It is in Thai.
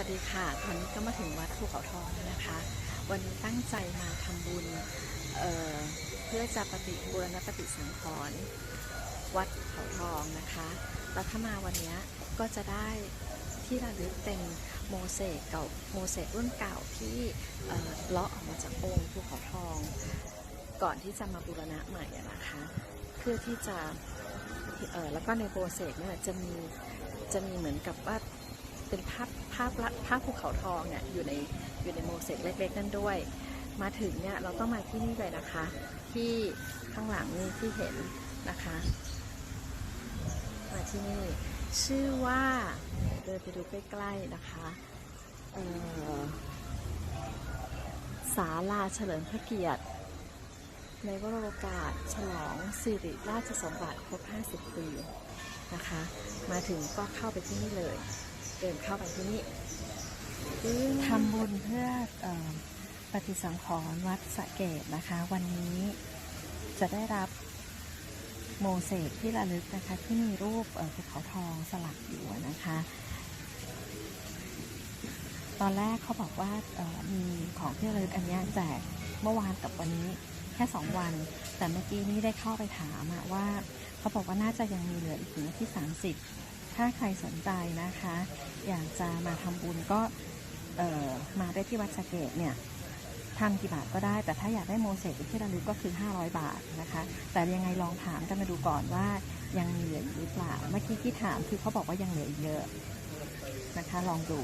วัสดีค่ะตอนนี้ก็มาถึงวัดภูเขาทองนะคะ วันนี้ตั้งใจมาทำบุญเเพื่อจะปฏิบูรณปฏิสังขรณ์วัดเขาทองนะคะแล้วถ้ามาวันนี้ก็จะได้ที่ระลึกเป็นโมเสกเก่าโมเสกรุ่นเก่าที่เลาะออกมาจากองค์ภูเขาทอง ก่อนที่จะมาบูรณะใหม่นะคะ เพื่อที่จะแล้วก็ในโบเสกเนี่ยจะมีจะมีเหมือนกับว่าเป็นภาพ ภาพภาพภูเขาทองเนี่ยอยู่ในอยู่ในโมเสกเล็กๆนั่นด้วย มาถึงเนี่ยเราต้องมาที่นี่เลยนะคะ ที่ข้างหลังนี่ที่เห็นนะคะมาที่นี่ชื่อว่าเดินไปดูใกล้ๆนะคะศาลาเฉลิมพระเกียรติ ในวโรกาสฉลองสิริราชสมบัติครบ 50 ปีนะคะ มาถึงก็เข้าไปที่นี่เลย เดินเข้าไปที่นี่ทำบุญเพื่อเออปฏิสังขรณ์วัดสะเกตนะคะ วันนี้จะได้รับโมเสกที่ระลึกนะคะที่มีรูปภูเขาทองสลักอยู่นะคะ ตอนแรกเขาบอกว่ามีของที่ระลึกอันนี้แจกเมื่อวานกับวันนี้แค่สองวัน แต่เมื่อกี้นี้ได้เข้าไปถามว่าเขาบอกว่าน่าจะยังมีเหลืออีกถึงวันที่30 ถ้าใครสนใจนะคะ อยากจะมาทำบุญก็มาได้ที่วัดสะเกตเนี่ยทำกี่บาทก็ได้ แต่ถ้าอยากได้โมเสกที่ระลึกก็คือ 500 บาทนะคะ แต่ยังไงลองถามกันมาดูก่อนว่ายังมีเหลืออยู่หรือเปล่า เมื่อกี้ที่ถามคือเขาบอกว่ายังเหลืออีกเยอะนะคะ ลองดู